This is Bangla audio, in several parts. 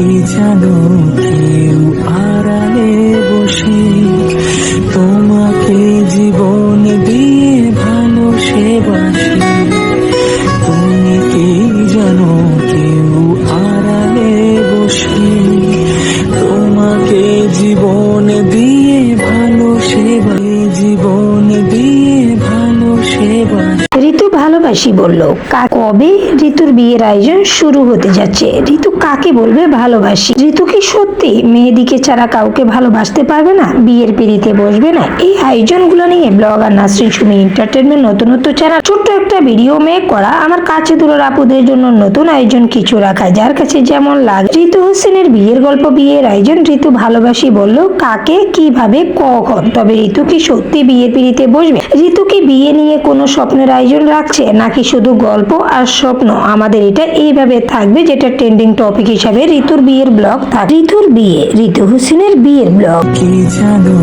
কি জানো কেউ আড়ালে বসে, তোমাকে জীবন দিয়ে ভালো সে বাসে তুমি কি জানো কেউ আড়ালে বসে, তোমাকে জীবন দিয়ে ভালো সে বাসে জীবন দিয়ে ভালো সে বাসে ঋতু ভালোবাসি বলল। কবে ঋতুর বিয়ের আয়োজন শুরু হতে যাচ্ছে? ঋতু কাকে বলবে ভালোবাসি? ঋতু কি সত্যি মেহেদিকে ছাড়া কাউকে ভালোবাসতে পারবে না? বিয়ের পিড়িতে বসবে না? এই আয়োজনগুলো নিয়ে ব্লগার নাসরিন সুমি এন্টারটেনমেন্ট নতুনত্ব চ্যানেল ছোট্ট একটা ভিডিও মেক করা। আমার কাছে দূরের আপুদের জন্য নতুন আয়োজন কিছু রাখা। যার কাছে যেমন লাগে। ঋতু হোসেনের বিয়ের গল্প, বিয়ের আয়োজন। ঋতু ভালোবাসি বলল, কাকে, কীভাবে, কখন? তবে ঋতু কি সত্যি বিয়ের পিড়িতে বসবে? ঋতু কি বিয়ে নিয়ে কোনো স্বপ্নের আয়োজন রাখছে? নাকি শুধু গল্প আর স্বপ্ন? আমাদের এটা এইভাবে থাকবে যেটা ট্রেন্ডিং টপিক হিসাবে ঋতুর বিয়ের ব্লগ থাক ঋতুর বিয়ে ঋতু হোসেনের বিয়ের ব্লগ জানো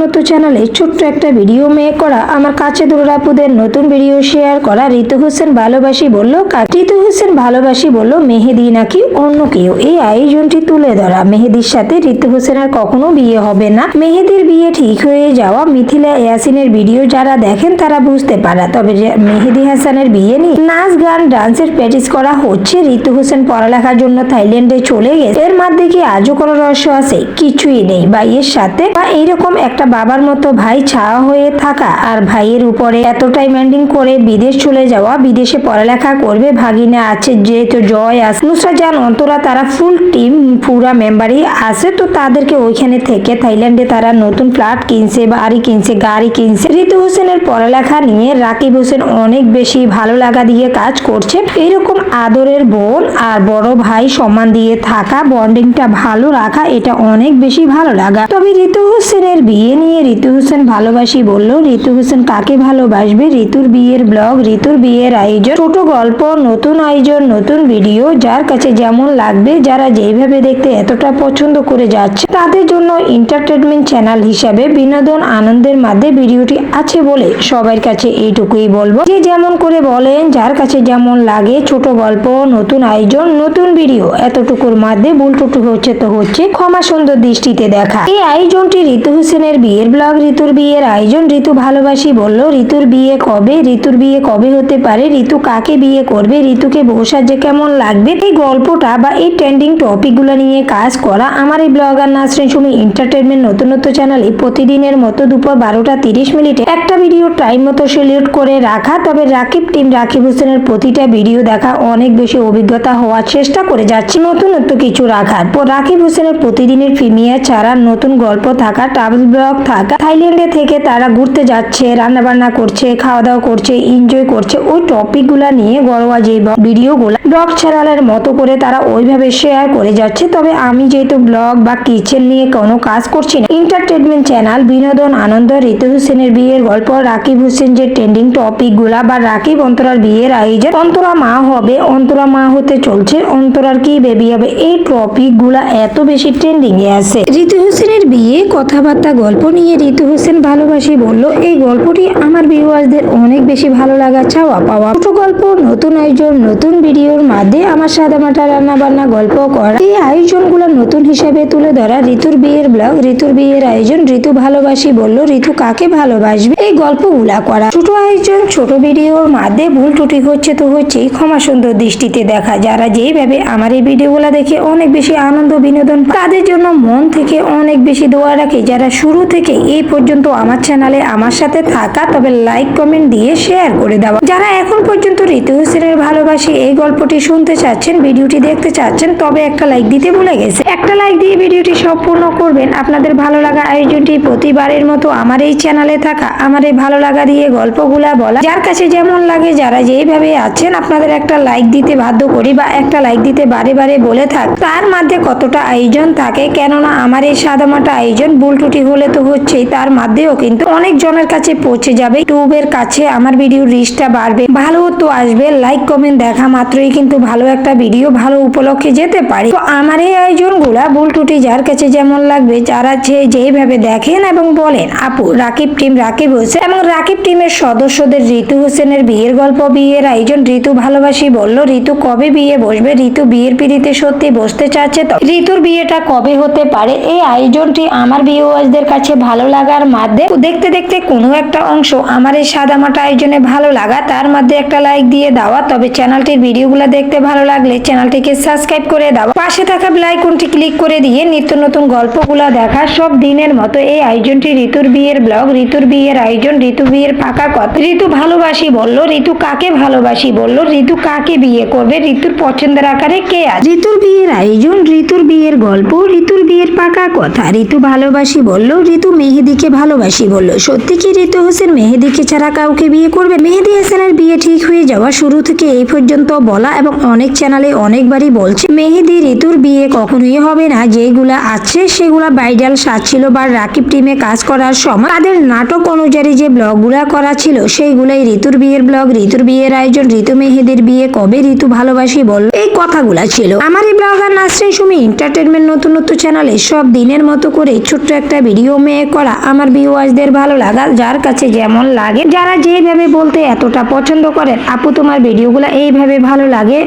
নতুন চ্যানেলে ছোট্ট একটা ভিডিও মেক করা, আমার কাছে দুরাপুদের নতুন ভিডিও শেয়ার করা ঋতু হোসেন ভালোবাসি বলল ঋতু হোসেন ভালোবাসি বলল, মেহেদি নাকি অন্য কেউ? এই আয়োজনটি তুলে ধরা, মেহেদির সাথে ঋতু হোসেনের কখনো বিয়ে হবে না। মেহেদির বিয়ে ঠিক হয়ে যাওয়া মিথিলা ইয়াসিনের ভিডিও যারা দেখেন তারা বুঝতে পারা, তবে মেহেদি হাসানের বিয়ে নিয়ে নাচ, গান, ডান্সের প্র্যাকটিস করা হচ্ছে, ঋতু হোসেন পড়ালেখার জন্য থাইল্যান্ডে চলে গেছে। এর মধ্যে কি আজও কোনো রহস্য আছে? কিছুই নেই। বা এর সাথে বা এইরকম একটা বাবার মতো ভাই ছাওয়া হয়ে থাকা আর ভাইয়ের উপরে এতটাই মেন্ডিং করে বিদেশ চলে যাওয়া, বিদেশে পড়ালেখা করবে ভাগিনা আছে যেহেতু জয় আছে নুসরা জান অন্তরা তারা ফুল টিম পুরা মেম্বারই আছে। তো তাদেরকে ওইখানে থেকে থাইল্যান্ডে তারা নতুন ফ্ল্যাট কিনছে, বাড়ি কিনছে, গাড়ি কিনছে। ঋতু হোসেনের পড়ালেখা নিয়ে রাকিব হোসেন অনেক বেশি ভালো লাগা দিয়ে কাজ করছে। এইরকম আদরের বোন আর বড় ভাই সম্মান দিয়ে থাকা বন্ডিংটা ভালো রাখা, এটা অনেক বেশি ভালো লাগা। তবে ঋতু হোসেনের বিয়ে নিয়ে ঋতু হোসেন ভালোবাসি বলল, ঋতু হোসেন কাকে ভালোবাসবে? ঋতুর বিয়ের ব্লগ, ঋতুর বিয়ের আয়োজন, ছোট গল্প, নতুন আয়োজন, নতুন ভিডিও, যার কাছে যেমন লাগবে, যারা যেইভাবে দেখতে এতটা পছন্দ করে যাচ্ছে, তাদের জন্য এন্টারটেনমেন্ট চ্যানেল হিসাবে বিনোদন আনন্দের মধ্যে ভিডিওটি আছে বলে সবার কাছে এইটুকুই বলব। যে যেমন করে বলেন, যার কাছে যেমন লাগে, ছোট গল্প, নতুন আয়োজন, নতুন ভিডিও, এতটুকুর মাধ্যমে ভুল টুটু হচ্ছে তো হচ্ছে, ক্ষমা সুন্দর দৃষ্টিতে দেখা। এই আয়োজনটি ঋতু হোসেনের বিয়ের ব্লগ ঋতুর বিয়ের আয়োজন, ঋতু ভালোবাসি বলল, ঋতুর বিয়ে কবে? ঋতুর বিয়ে কবে হতে পারে? ঋতু কাকে বিয়ে করবে? ঋতুকে বউ যে কেমন লাগবে? এই গল্পটা বা এই ট্রেন্ডিং টপিকগুলো নিয়ে কাজ করা আমার এই ব্লগার নাসরিন সুমি এন্টারটেনমেন্ট নতুন নতুন চ্যানেলে প্রতিদিনের মতো দুপুর বারোটা তিরিশ মিনিটে একটা ভিডিও টাইম মতো সিলিউট করে রাখা। তবে রাকিব টিম রাকিব হোসেনের প্রতিটা ভিডিও দেখা অনেক বেশি অভিজ্ঞতা হওয়ার চেষ্টা করে যাচ্ছে নতুনত্ব কিছু রাখার। পর রাকিব হোসেনের প্রতিদিনের প্রিমিয়ার ছাড়া নতুন গল্প থাকা ট্রাভেল ব্লগ থাকা। থাইল্যান্ডে থেকে তারা ঘুরতে যাচ্ছে রান্না বান্না করছে খাওয়া দাওয়া করছে এনজয় করছে। ওই টপিকগুলা নিয়ে গড়োয়া যে ভিডিও গুলা ব্লগ চ্যানেলের মতো করে তারা ওইভাবে শেয়ার করে যাচ্ছে। তবে আমি যেহেতু ব্লগ বা কিচেন নিয়ে কোনো কাজ করছি না এন্টারটেনমেন্ট চ্যানেল বিনোদন আনন্দ ঋতু হোসেনের বিয়ের গল্প, রাকিব হোসেন যে ট্রেন্ডিং টপিকগুলা বা রাকিব অন্তরার বিয়ের আয়োজন, অন্তরা মা হবে, অন্তরা মা হতে চলছে, অন্তরার কি বেবি হবে, এই টপিকগুলা এত বেশি ট্রেন্ডিং এ আছে। ঋতু হোসেনের বিয়ে, কথাবার্তা, গল্প নিয়ে ঋতু হোসেন ভালোবাসি বলল, এই গল্পটি আমার ভিউয়ার্সদের অনেক বেশি ভালো লাগা চাওয়া পাওয়া। ছোট গল্প, নতুন আয়োজন, নতুন ভিডিওর মাধ্যমে আমার সাদা মাটা রান্না বান্না গল্প করা। এই আয়োজনগুলো নতুন হিসাবে তুলে ধরা। ঋতুর বিয়ের ব্লগ ঋতুর বিয়ের আয়োজন, ঋতু ভালোবাসি বলল, ঋতু কাকে ভালোবাসবে? এই গল্পগুলা করা। ছোট আয়োজন, ছোট ভিডিওর মাধ্যমে ভুল ত্রুটি হচ্ছে তো হচ্ছেই ক্ষমা সুন্দর দৃষ্টিতে দেখা যারা যেইভাবে আমার এই ভিডিওগুলো দেখে অনেক বেশি আনন্দ, বিনোদন, তাদের জন্য মন থেকে অনেক বেশি দোয়া রাখি। যারা শুরু থেকে এই পর্যন্ত আমার চ্যানেলে আমার সাথে থাকা, তবে লাইক কমেন্ট দিয়ে শেয়ার করে দেওয়া যারা এখন পর্যন্ত ঋতু হোসেনের ভালোবাসি এই গল্পটি শুনতে চাচ্ছেন, ভিডিওটি দেখতে চাচ্ছেন, তবে একটা লাইক দিতে ভুলে গেছে। একটা লাইক দিয়ে ভিডিওটি সম্পূর্ণ করবেন। আপনাদের ভালো লাগা আয়োজনটি প্রতিবারের মতো আমার এই চ্যানেলে থাকা, আমার এই ভালো লাগা দিয়ে গল্পগুলা বলা। যার কাছে যেমন লাগে, যারা যেইভাবে আছেন, আপনাদের একটা লাইক দিতে বাধ্য করি বা একটা লাইক দিতে বারে বারে বলে থাক। তার মধ্যে কতটা আয়োজন থাকে, কেননা আমার এই সাদামাটা আয়োজন ত্রুটি হলে তো হচ্ছেই, তার মধ্যেও কিন্তু অনেক জনের কাছে পৌঁছে যাবে। ইউটিউবের কাছে আমার ভিডিও রিচটা বাড়বে। ভালো তো আসবে লাইক কমেন্ট দেখা মাত্রই কিন্তু ভালো একটা ভিডিও ভালো উপলক্ষে যেতে পারে। তো আমার এই আয়োজনগুলা ভুল ত্রুটি যার কাছে যেমন লাগবে, যারা যে যেইভাবে দেখেন এবং বলেন, আপু, রাকিব টিম রাকিব হোসেন এবং রাকিব টিমের সদস্যদের ঋতু হোসেনের বিয়ের গল্প, বিয়ের আয়োজন, ঋতু ভালোবাসি বলল, ঋতু কবে বিয়ে বসবে? ঋতু বিয়ের পিড়িতে সত্যি বসতে চাচ্ছে তো? ঋতুর বিয়েটা কবে হতে পারে? এই আয়োজনটি আমার ভিউয়ার্সদের কাছে ভালো লাগার মাধ্যমে দেখতে দেখতে কোনো একটা অংশ আমার এই সাদামাটা আয়োজনে ভালো লাগা, তার মধ্যে একটা লাইক দিয়ে দেওয়া। তবে চ্যানেলটির ভিডিওগুলো দেখতে ভালো লাগলে চ্যানেলটিকে সাবস্ক্রাইব করে দেওয়া। পাশে থাকা বেলাইকনটি ক্লিক করে দিয়ে নিত্য নতুন গল্পগুলো দেখা সব দিনের মতো এই আয়োজনটি ঋতুর বিয়ের ব্লগ ঋতুর বিয়ের আয়োজন, ঋতু বিয়ের পাকা কথা। ঋতু ভালোবাসি বলল, ঋতু কাকে ভালোবাসি বলল, ঋতু কাকে বিয়ে করবে, ঋতুর পছন্দের আকারে কে আছে? ঋতুর বিয়ের আয়োজন, ঋতুর বিয়ের গল্প, ঋতুর বিয়ের পাকা কথা। ঋতু ভালোবাসি বলল ঋতু মেহেদিকে ভালোবাসি বলল। সত্যি কি ঋতু হোসেন মেহেদিকে ছাড়া কাউকে বিয়ে করবে? মেহেদি হাসানের বিয়ে ঠিক হয়ে যাওয়া শুরু থেকে এই পর্যন্ত বলা এবং অনেক চ্যানেলে অনেকবারই বলছে, মেহেদি ঋতুর বিয়ে কখনোই হবে না। যেগুলা আছে সেগুলা বাইডাল সাজছিল বা রাকিব টিমে কাজ করার সময়। তাদের নাটক অনুযায়ী যে ব্লগগুলা করা ছিল, সেইগুলাই ঋতুর বিয়ের ব্লগ, ঋতুর বিয়ের আয়োজন, ঋতু মেহেদির বিয়ে, কবে ঋতু ভালোবাসি বল, এই কথাগুলা ছিল। আমার এই ব্লগার নাসরিন সুমি এন্টারটেনমেন্ট নতুন নতুন চ্যানেলে সব দিনের মতো করে ছোট্ট একটা ভিডিও মেয়ে করা আমার ভিউয়ার্সদের ভালো লাগা, যার কাছে যেমন লাগে। যারা যেভাবে বলতে এতটা পছন্দ করেন, আপু তোমার ভিডিওগুলো এইভাবে ভালো লাগে?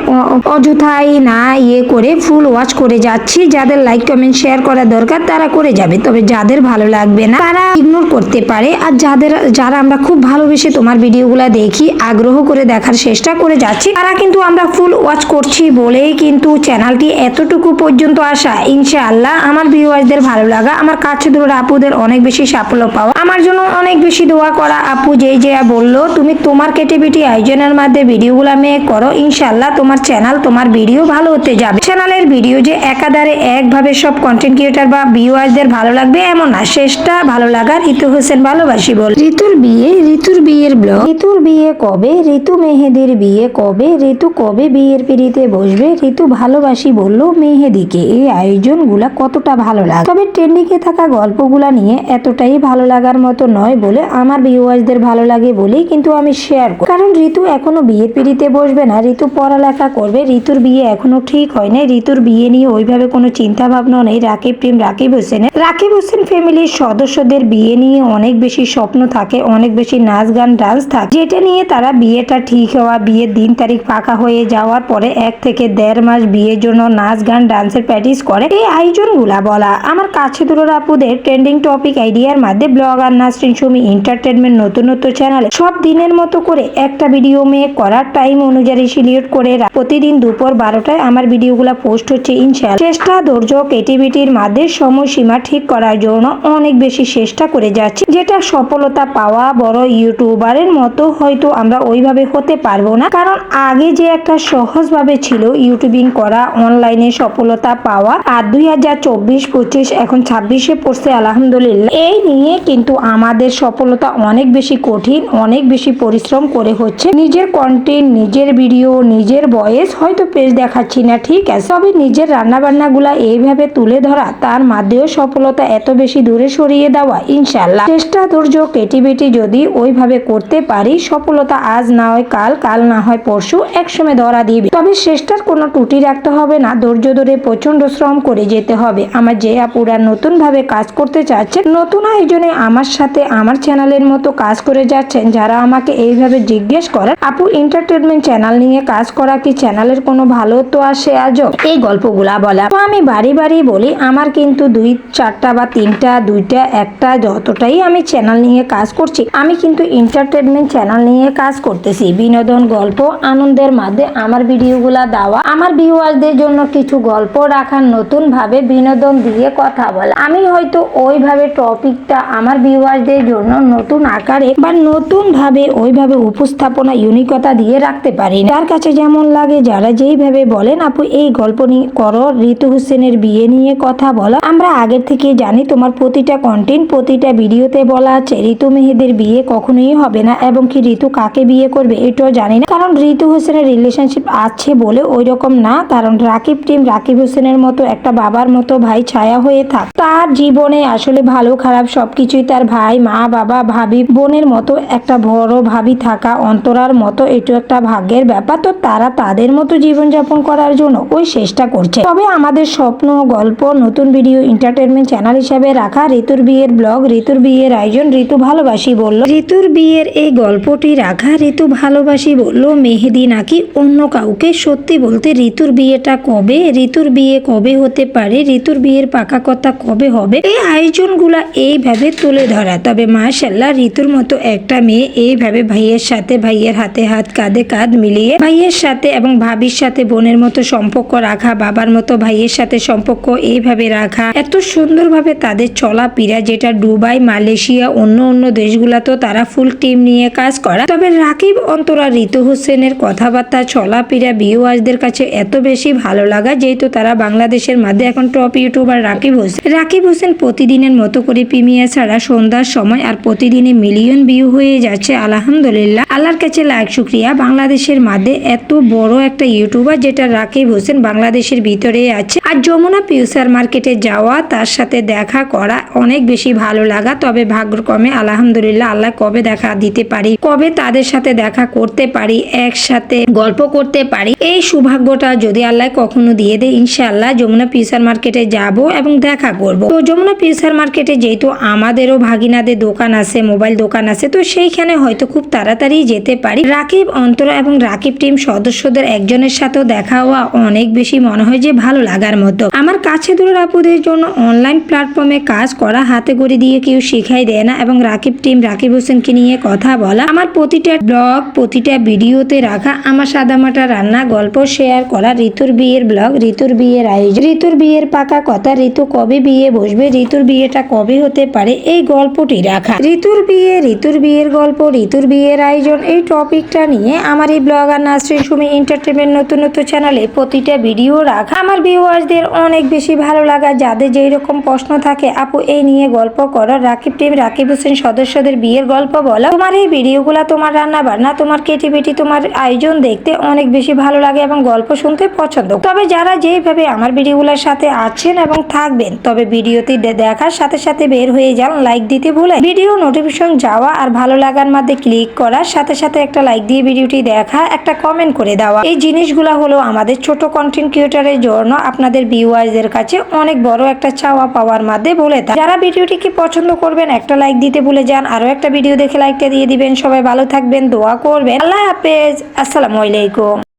অযথাই না ইয়ে করে ফুল ওয়াচ করে যাচ্ছি। যাদের লাইক কমেন্ট শেয়ার করা দরকার, তারা করে যাবে। তবে যাদের ভালো লাগবে না, তারা ইগনোর করতে পারে। আর যাদের, যারা আমরা খুব ভালোবেসে তোমার ভিডিওগুলো দেখি, আগ্রহ করে দেখার চেষ্টা করে যাচ্ছি, তারা কিন্তু আমরা ফুল ওয়াচ করছি বলেই কিন্তু চ্যানেলটি এতটুকু পর্যন্ত আসা। ইনশাআল্লাহ, আমার ভিউয়ার্সদের ভালো লাগা, আমার কাছে দূরের আপুদের অনেক বেশি সাফল্য পাওয়া আমার জন্য অনেক বেশি দোয়া করা আপু, যেই যে বলল, তুমি তোমার কেটিভিটি আয়োজনের মধ্যে ভিডিওগুলো মেয়ে করো ইনশাল্লাহ তোমার চ্যানেল তোমার ভিডিও ভালো হতে যাবে। চ্যানেলের ভিডিও যে একাধারে একভাবে সব কন্টেন্ট ক্রিয়েটার বা ভিউয়ার্সদের ভালো লাগবে, এমন না। শেষটা ভালো লাগার ঋতু হোসেন ভালোবাসি বল। ঋতুর বিয়ে, ঋতুর বিয়ের ব্লগ ঋতুর বিয়ে কবে? ঋতু মেহেদির বিয়ে কবে? ঋতু কবে বিয়ের পিড়িতে বসবে? ঋতু ভালোবাসি বলল মেহেদিকে। এই আয়োজনগুলা কতটা ভালো লাগে? তবে ট্রেন্ডিং এ থাকা গল্পগুলা নিয়ে এতটাই ভালো লাগার মতো নয় বলে আমার ভিউয়ার্সদের ভালো লাগে বলেই কিন্তু আমি শেয়ার করি। কারণ ঋতু এখনও বিয়ের পিড়িতে বসবে না, ঋতু পড়ালেখা করবে, ঋতুর বিয়ে এখনও ঠিক হয় না ঋতুর বিয়ে নিয়ে ওইভাবে কোনো চিন্তা ভাবনা নেই, রাকিব টিম রাকিব হোসেনের। রাকিব হোসেন ফ্যামিলির সদস্যদের বিয়ে নিয়ে অনেক বেশি স্বপ্ন থাকে, অনেক বেশি নাচ গান ডান্স থাকে। যেটা নিয়ে তারা বিয়েটা ঠিক হওয়া, বিয়ের দিন তারিখ পাকা হয়ে যাওয়ার পরে এক থেকে দেড় মাস বিয়ের জন্য নাচ গান ডান্সের প্র্যাকটিস করে। এই আয়োজনগুলা বলা, আমার কাছে দূরের আপুদের ট্রেন্ডিং টপিক আইডিয়ার মধ্যে ব্লগ আর নাসরিন সুমি এন্টারটেনমেন্ট নতুন নতুন চ্যানেলে সব দিনের মতো করে একটা ভিডিও মেয়ে করার টাইম অনুযায়ী সিলিউট করে প্রতিদিন দুপুর বারোটায় আমার ভিডিওগুলো পোস্ট হচ্ছে ইনশাল চেষ্টা, ধৈর্য ক্রিয়েটিভিটির মাধ্যমে সময়সীমা ঠিক করার জন্য অনেক বেশি চেষ্টা করে যাচ্ছি। যেটা সফলতা পাওয়া বড় ইউটিউবারের মতো হয়তো আমরা ওইভাবে হতে পারব না। কারণ আগে যে একটা সহজভাবে ছিল ইউটিউবিং করা অনলাইনে সফলতা পাওয়া, আর দুই হাজার চব্বিশ, পঁচিশ, এখন ছাব্বিশে পড়ছে, আলহামদুলিল্লাহ। এই নিয়ে কিন্তু আমাদের সফলতা অনেক বেশি কঠিন, অনেক বেশি পরিশ্রম করে হচ্ছে। নিজের কন্টেন্ট নিজের ভিডিও নিজের বয়েস হয়তো পেজ দেখাচ্ছি না, ঠিক আছে? তবে নিজের রান্না বান্নাগুলা এইভাবে তুলে ধরা, তার মাধ্যমেও সফলতা এত বেশি দূরে সরিয়ে দেওয়া ইনশাল্লাহ চেষ্টা ধৈর্য ক্রিয়েটিভিটি যদি ওইভাবে করতে পারি, সফলতা আজ না হয় কাল কাল না হয় পরশু, একসময় ধরা দিবে। তবে চেষ্টার কোনো ত্রুটি রাখতে হবে না, ধৈর্য ধরে প্রচণ্ড শ্রম করে যেতে হবে। আমার যে আপুরা নতুন ভাবে কাজ করতে চাচ্ছেন নতুন আয়োজনে আমার সাথে আমার চ্যানেলের মতো কাজ করে যাচ্ছেন, যারা আমাকে এইভাবে জিজ্ঞেস করেন, আপু এন্টারটেনমেন্ট চ্যানেল নিয়ে কাজ করা কি চ্যানেলের কোনো ভালো তো আসে আজও? এই গল্পগুলা বলা তো আমি বাড়ি বাড়ি বলি, আমার কিন্তু দুই, চারটা বা তিনটা, দুইটা, একটা যতটাই আমি চ্যানেল নিয়ে কাজ করছি, আমি কিন্তু এন্টারটেনমেন্ট চ্যানেল নিয়ে কাজ করতেছি। বিনোদন, গল্প, আনন্দের মাধ্যমে আমার ভিডিওগুলা দেওয়া, আমার ভিউয়ারদের জন্য কিছু গল্প রাখার নতুন ভাবে বিনোদন দিয়ে কথা বলা। আমি হয়তো ওইভাবে টপিকটা আমার ভিউয়ারদের জন্য নতুন আকারে বা নতুন ভাবে ওইভাবে উপস্থাপনা ইউনিকতা দিয়ে রাখতে পারি। তার কাছে যেমন লাগে যারা যেইভাবে বলেন, আপু, এই গল্প নিয়ে করো। ঋতু হোসেনের বিয়ে নিয়ে কথা বলা। আমরা আগের থেকে জানি তোমার প্রতিটা কন্টেন্ট প্রতিটা ভিডিওতে বলা আছে, ঋতু মেহেদের বিয়ে কখনোই হবে না। এবং কি ঋতু কাকে বিয়ে করবে এটাও জানি না। কারণ ঋতু হোসেনের রিলেশনশিপ আছে বলে ওই রকম না। কারণ রাকিব টিম রাকিব হোসেনের মতো একটা বাবার মতো ভাই ছায়া হয়ে থাক। তার জীবনে আসলে ভালো, খারাপ সবকিছুই তার ভাই, মা, বাবা, ভাবি, বোনের মতো একটা বড় ভাবি থাকা অন্তরার মতো এটু একটা ভাগ্যের ব্যাপার। তো তারা তাদের মতো জীবনযাপন করার জন্য ওই চেষ্টা করছে। তবে আমাদের স্বপ্ন গল্প নতুন ভিডিও এন্টারটেনমেন্ট চ্যানেল হিসাবে রাখা ঋতুর বিয়ের ব্লগ, ঋতুর বিয়ের আয়োজন ঋতু ভালোবাসি বলল। ঋতুর বিয়ের এই গল্পটি রাখা ঋতু ভালোবাসি বলল, মেহেদি নাকি অন্য কাউকে? সত্যি বলতে ঋতুর বিয়েটা কবে? ঋতুর বিয়ে কবে হতে পারে? ঋতুর বিয়ের পাকা কথা কবে হবে? এই আয়োজনগুলা এইভাবে তুলে ধরা। তবে মাশাল্লাহ ঋতুর মতো একটা মেয়ে এইভাবে ভাইয়ের সাথে, ভাইয়ের হাতে হাত কাঁধে কাঁধ মিলিয়ে ভাইয়ের সাথে এবং ভাবির সাথে, বোনের মতো সম্পর্ক রাখা, বাবার মতো ভাইয়ের সাথে সম্পর্ক এইভাবে রাখা, এত সুন্দরভাবে তাদের চলাফেরা যেটা দুবাই, মালয়েশিয়া, অন্য অন্য দেশগুলাতেও তারা ফুল টিম নিয়ে কাজ করা। তবে রাকিব অন্তরা, ঋতু হোসেনের কথাবার্তা, চলাফেরা বিওয়াজদের কাছে এত বেশি ভালো লাগা, যেহেতু তারা বাংলাদেশের মধ্যে এখন টপ ইউটিউবার রাকিব হোসেন। রাকিব হোসেন প্রতিদিনের মতো করে প্রিমিয়ার ছাড়া সন্ধ্যার সময় আর প্রতিদিনে মিলিয়ন ভিউ হয়ে যাচ্ছে, আলহামদুলিল্লাহ। আল্লাহর কাছে লাখ শুক্রিয়া। বাংলাদেশের মধ্যে এত বড় একটা ইউটিউবার যেটা রাকিব হোসেন বাংলাদেশের ভিতরে আছে। আর যমুনা পিউসার মার্কেটে যাওয়া, তার সাথে দেখা করা অনেক বেশি ভালো লাগা। তবে ভাগ্যক্রমে আলহামদুলিল্লাহ আল্লাহ কবে দেখা দিতে পারি, কবে তাদের সাথে দেখা করতে পারি, একসাথে গল্প করতে পারি, এই সৌভাগ্যটা যদি আল্লাহ কখনো দিয়ে দেয়, ইনশাআল্লাহ যমুনা পিউসার মার্কেটে যাব এবং দেখা করব। তো যমুনা পিউসার মার্কেটে যেহেতু আমাদেরও ভাগিনাদের দোকান আছে, মোবাইল দোকান আছে, তো সেইখানে হয়তো খুব তাড়াতাড়ি যেতে পারি। রাকিব অন্তরা এবং রাকিব টিম সদস্যদের একজনের সাথেও দেখা হওয়া অনেক বেশি মনে হয় যে ভালো লাগার মতো। আমার কাছে দূরের আপুদের জন্য অনলাইন প্ল্যাটফর্মে কাজ করা হাতে করে দিয়ে কেউ শিখাই দেয় না এবং রাকিব টিম রাকিব হোসেনকে নিয়ে কথা বলা। আমার প্রতিটা ব্লগ, প্রতিটা ভিডিওতে রাখা আমার সাদামাটা রান্না, গল্প শেয়ার করা, ঋতুর বিয়ের ব্লগ, ঋতুর বিয়ের আয়োজন, ঋতুর বিয়ের পাকা কথা, ঋতু কবে বিয়ে বসবে, ঋতুর বিয়েটা কবে হতে পারে এই গল্পটি রাখা? ঋতুর বিয়ে, ঋতুর বিয়ের গল্প, ঋতুর বিয়ের আয়োজন এই টপিকটা নিয়ে আমার এই ব্লগ আর নাসরিন সুমি এন্টারটেনমেন্ট নতুন নতুন চ্যানেলে প্রতিটা ভিডিও রাখা। আমার ভিউয়ার্সদের অনেক বেশি ভালো লাগা। যাদের যেই রকম প্রশ্ন থাকে, আপু, এই নিয়ে গল্প করো। রাকিব টিম, রাকিব হোসেন সদস্যদের বিয়ের গল্প বলো। তোমার এই ভিডিওগুলো, তোমার রান্না বান্না তোমার কেটিবেটি তোমার আয়োজন দেখতে অনেক বেশি ভালো লাগে এবং গল্প শুনতে পছন্দ। তবে যারা যেভাবে আমার ভিডিওগুলোর সাথে আছেন এবং থাকবেন, তবে ভিডিওটি দে- দেখার সাথে সাথে সাথে বের হয়ে যান লাইক দিতে ভুলে। ভিডিও নোটিফিকেশন যাওয়া আর ভালো লাগার মধ্যে ক্লিক করার সাথে সাথে একটা লাইক দিয়ে ভিডিওটি দেখা, একটা কমেন্ট করে দেওয়া। এই জিনিসগুলো হলো আমাদের ছোট কন্টেন্ট ক্রিয়েটারের জন্য আপনাদের ভিউয়ার্সদের কাছে অনেক বড় একটা চাওয়া পাওয়ার মধ্যে বলে থাকে যারা ভিডিওটিকে পছন্দ করবেন, একটা লাইক দিতে ভুলে যান আরও একটা ভিডিও দেখে লাইকটা দিয়ে দিবেন। সবাই ভালো থাকবেন, দোয়া করবেন। আল্লাহ হাফেজ, আসসালামু আলাইকুম।